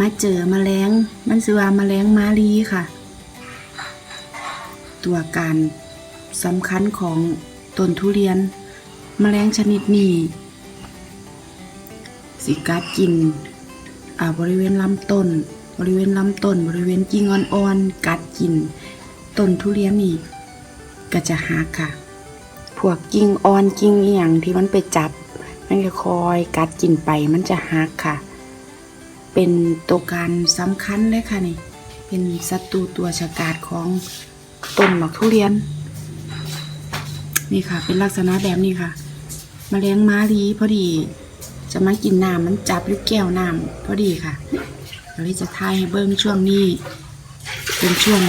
มาเจอมาแรงมันชื่อว่าแมลงมารีค่ะ ตัวการสำคัญของต้นทุเรียนมแมลงชนิดนี้สิกัดกินอ่าบริเวณลำต้น บริเวณลำต้น บริเวณกิ่งอ่อนๆกัดกินต้นทุเรียนนี่ก็จะหักค่ะ พวกกิ่งอ่อนกิ่งเอียงที่มันไปจับ มันก็คอยกัดกินไปมันจะหักค่ะ เป็นตัวการสำคัญเลยค่ะนี่ เป็นศัตรูตัวฉกาจของต้นหมากทุเรียน นี่ค่ะ เป็นลักษณะแบบนี้ค่ะมแมลงม้ารีพอดี จะมากินน้ำมันจับอยุกแก้วน้ำพอดีค่ะเราจะทายให้เบิ้งช่วงนี้ เป็นช่วง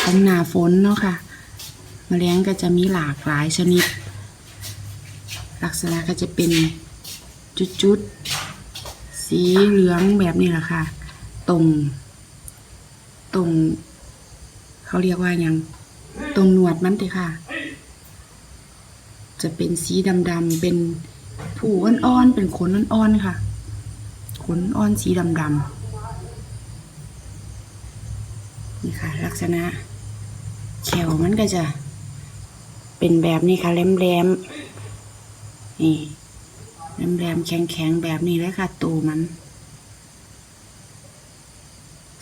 ของหนาฝนเนาะค่ะมแมลงก็จะมีหลากหลายชนิด ลักษณะก็จะเป็นจุดๆ สีเหลืองแบบนี้แหละค่ะ ตรง ตรง เขาเรียกว่ายัง ตรงหนวดมันติค่ะ จะเป็นสีดำๆเป็นผูอ่อนๆเป็นขนอ่อนๆค่ะ ขนอ่อนสีดำๆนี่ค่ะ ลักษณะแขวมันก็จะ เป็นแบบนี้ค่ะแหลมๆนี่ แหลมๆแข็งๆ แบบนี้เลยค่ะตูมัน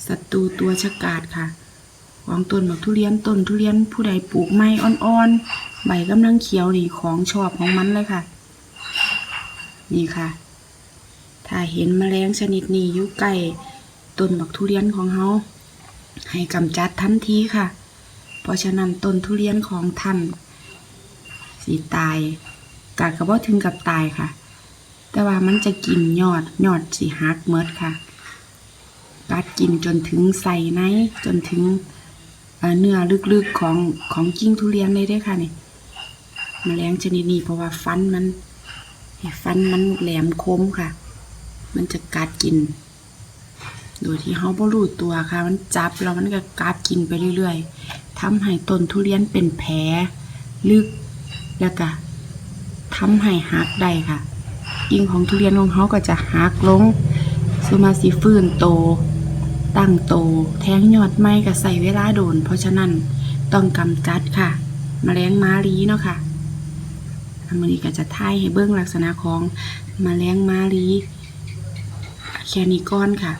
ศัตรูตัวฉกาจค่ะ ของต้นบักทุเรียนต้นทุเรียนผู้ใดปลูกไม้อ่อนๆ ใบกำลังเขียวนี่ของชอบของมันเลยค่ะ นี่ค่ะ ถ้าเห็นแมลงชนิดนี้อยู่ใกล้ต้นบักทุเรียนของเฮาให้กำจัดทันทีค่ะ เพราะฉะนั้นต้นทุเรียนของท่านสีตายกาดกระบอกถึงกับตายค่ะ แต่ว่ามันจะกินยอดยอดสีหักเมดค่ะ กัดกินจนถึงใส่ในจนถึงเนื้อลึกๆของของกิ้งทุเรียนเลยได้อค่ะนี่มแมลงชนิดนี้เพราะว่าฟันมันฟันมันแหลมคมค่ะ มันจะกัดกิน โดยที่เขาบ่รู้ตัวค่ะ มันจับแล้วมันก็กัดกินไปเรื่อยๆทำให้ต้นทุเรียนเป็นแผลลึกแล้วก็ทำให้หักได้ค่ะ กิ่งของทุเรียนของเขาก็จะหักลงสมาสีฟื้นโต ตั้งโต แทงยอดไม้ก็ใส่เวลาโดน เพราะฉะนั้นต้องกำจัดค่ะแมลงมารีเนาะค่ะอันนี้ก็จะท่ายให้เบื้องลักษณะของแมลงมารีแค่นี้ก้อนค่ะ